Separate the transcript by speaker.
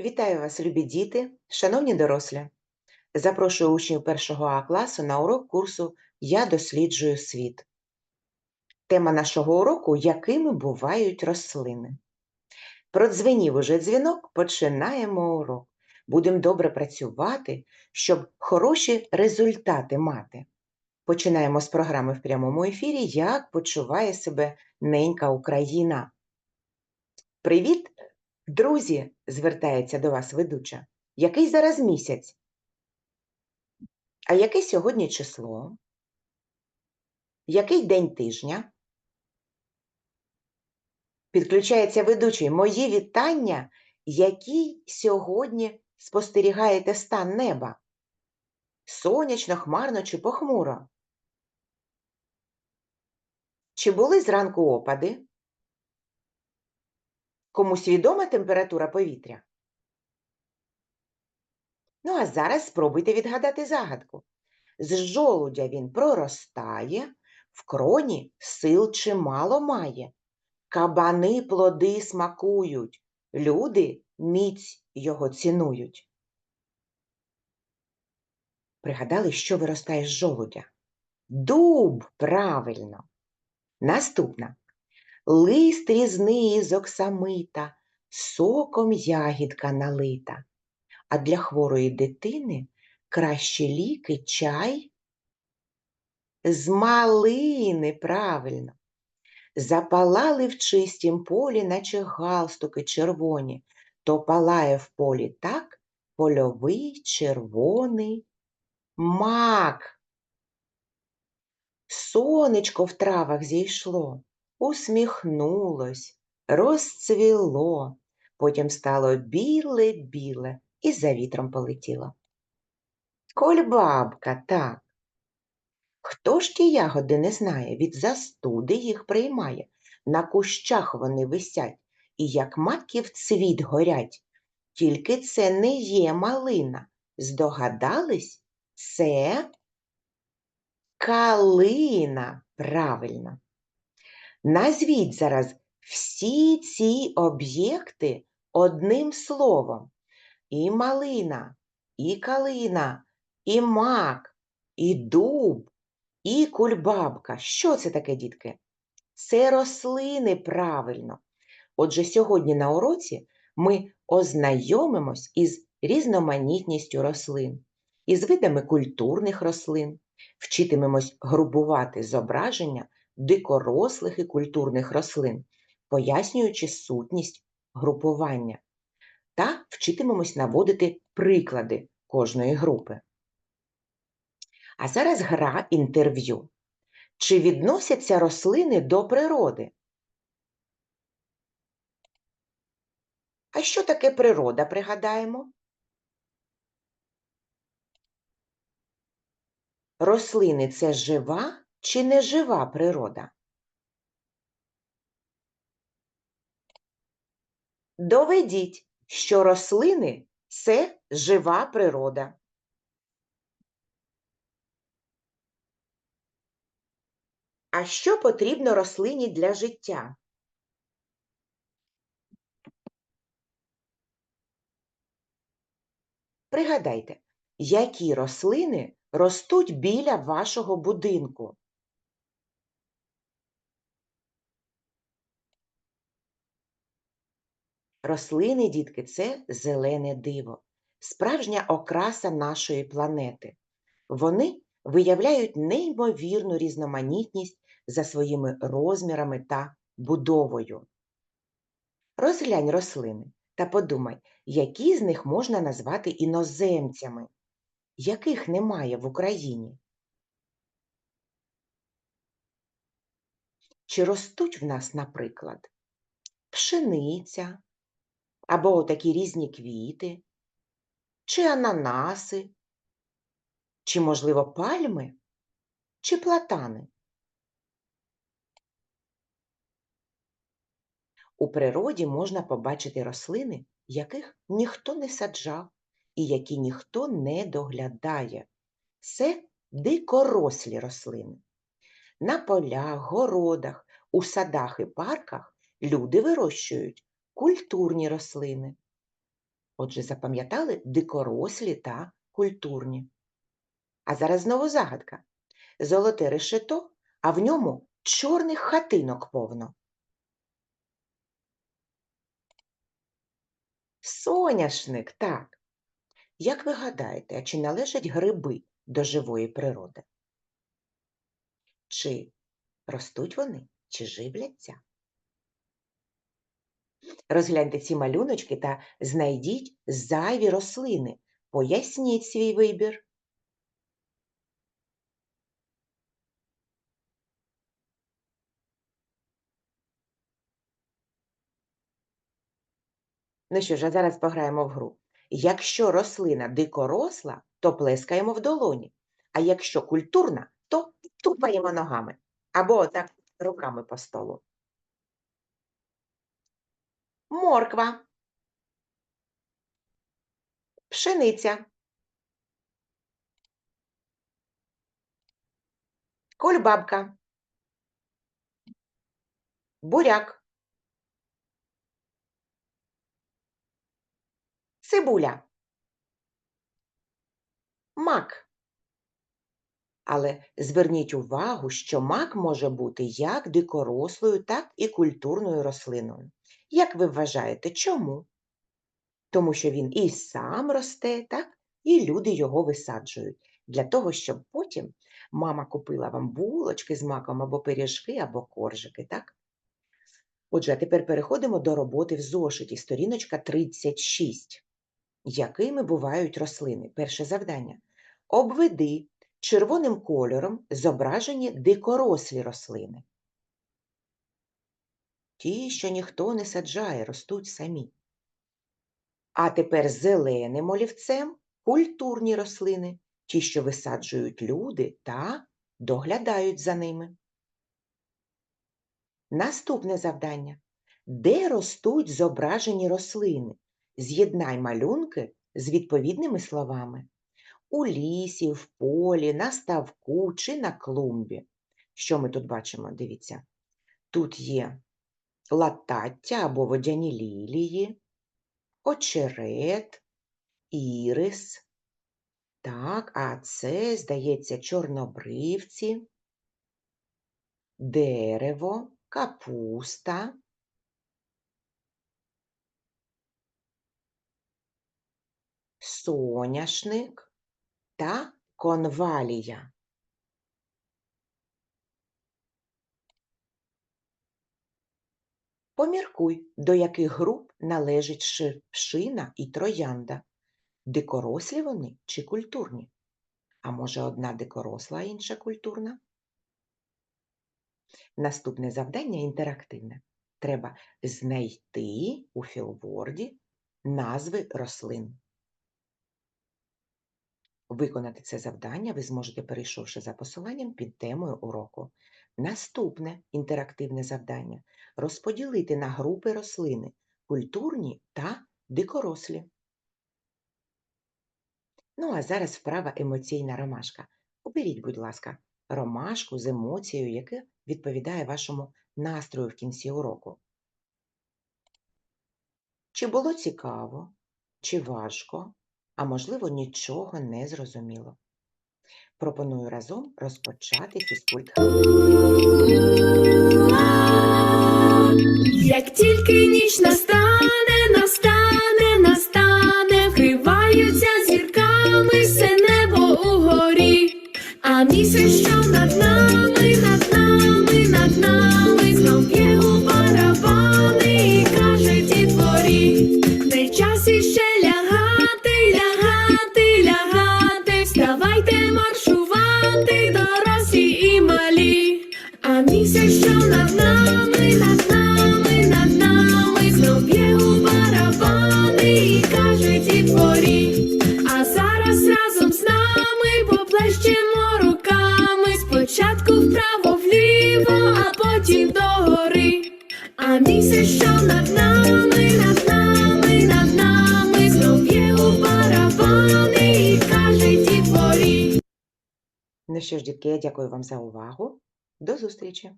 Speaker 1: Вітаю вас, любі діти, шановні дорослі. Запрошую учнів першого А класу на урок курсу Я досліджую світ. Тема нашого уроку якими бувають рослини. Продзвенів уже дзвінок, починаємо урок. Будемо добре працювати, щоб хороші результати мати. Починаємо з програми в прямому ефірі Як почуває себе ненька Україна. Привіт, друзі! звертається до вас ведуча. Який зараз місяць? А яке сьогодні число? Який день тижня? Підключається ведучий. Мої вітання, який сьогодні спостерігаєте стан неба? Сонячно, хмарно чи похмуро? Чи були зранку опади? Комусь відома температура повітря? Ну, а зараз спробуйте відгадати загадку. З жолудя він проростає, в кроні сил чимало має. Кабани плоди смакують, люди міць його цінують. Пригадали, що виростає з жолудя? Дуб, правильно. Наступна. Лист різний з оксамита, соком ягідка налита. А для хворої дитини кращі ліки чай з малини, правильно. Запалали в чистім полі, наче галстуки червоні, то палає в полі так польовий червоний мак. Сонечко в травах зійшло, усміхнулось, розцвіло, потім стало біле-біле і за вітром полетіло. Кольбабка, так. Хто ж ті ягоди не знає, від застуди їх приймає. На кущах вони висять, і як маків цвіт горять. Тільки це не є малина. Здогадались? Це калина, правильно. Назвіть зараз всі ці об'єкти одним словом. І малина, і калина, і мак, і дуб, і кульбабка. Що це таке, дітки? Це рослини правильно. Отже, сьогодні на уроці ми ознайомимось із різноманітністю рослин, із видами культурних рослин, вчитимемось грубувати зображення дикорослих і культурних рослин, пояснюючи сутність групування, та вчитимемось наводити приклади кожної групи. А зараз гра інтерв'ю. Чи відносяться рослини до природи? А що таке природа, пригадаємо? Рослини це жива чи нежива природа? Доведіть, що рослини це жива природа. А що потрібно рослині для життя? Пригадайте, які рослини ростуть біля вашого будинку? Рослини, дітки, це зелене диво, справжня окраса нашої планети. Вони виявляють неймовірну різноманітність за своїми розмірами та будовою. Розглянь рослини та подумай, які з них можна назвати іноземцями, яких немає в Україні. Чи ростуть в нас, наприклад, пшениця або такі різні квіти, чи ананаси, чи, можливо, пальми, чи платани? У природі можна побачити рослини, яких ніхто не саджав і які ніхто не доглядає. Це дикорослі рослини. На полях, городах, у садах і парках люди вирощують культурні рослини. Отже, запам'ятали дикорослі та культурні. А зараз знову загадка. Золоте решето, а в ньому чорних хатинок повно. Соняшник, так. Як ви гадаєте, чи належать гриби до живої природи? Чи ростуть вони, чи живляться? Розгляньте ці малюночки та знайдіть зайві рослини. Поясніть свій вибір. Ну що ж, а зараз пограємо в гру. Якщо рослина дикоросла, то плескаємо в долоні, а якщо культурна, то тупаємо ногами або отак руками по столу. Морква, пшениця, кульбабка, буряк, цибуля, мак. Але зверніть увагу, що мак може бути як дикорослою, так і культурною рослиною. Як ви вважаєте, чому? Тому що він і сам росте, так? і люди його висаджують, для того, щоб потім мама купила вам булочки з маком або пиріжки, або коржики, так? Отже, тепер переходимо до роботи в зошиті, сторіночка 36. Якими бувають рослини? Перше завдання. Обведи червоним кольором зображені дикорослі рослини. Ті, що ніхто не саджає, ростуть самі. А тепер зеленим олівцем культурні рослини, ті, що висаджують люди та доглядають за ними. Наступне завдання. Де ростуть зображені рослини? З'єднай малюнки з відповідними словами. У лісі, в полі, на ставку чи на клумбі. Що ми тут бачимо? Дивіться. Тут є латаття або водяні лілії, очерет, ірис. Так, а це, здається, чорнобривці, дерево, капуста. Соняшник та конвалія. Поміркуй, до яких груп належить шипшина і троянда. Дикорослі вони чи культурні? А може, одна дикоросла, а інша культурна? Наступне завдання інтерактивне. Треба знайти у філворді назви рослин. Виконати це завдання ви зможете, перейшовши за посиланням під темою уроку. Наступне інтерактивне завдання розподілити на групи рослини культурні та дикорослі. Ну, а зараз вправа емоційна ромашка. Оберіть, будь ласка, ромашку з емоцією, яка відповідає вашому настрою в кінці уроку. Чи було цікаво, чи важко, а можливо, нічого не зрозуміло. Пропоную разом розпочати фізкульт.
Speaker 2: Як тільки ніч настане, настане, настане, вкриваються зірками все небо угорі, а місяць, що над нами, над нами, Нами, над нами, знов є у барабани і каже дітворі.
Speaker 1: Ну що ж, дітки, я дякую вам за увагу. До зустрічі!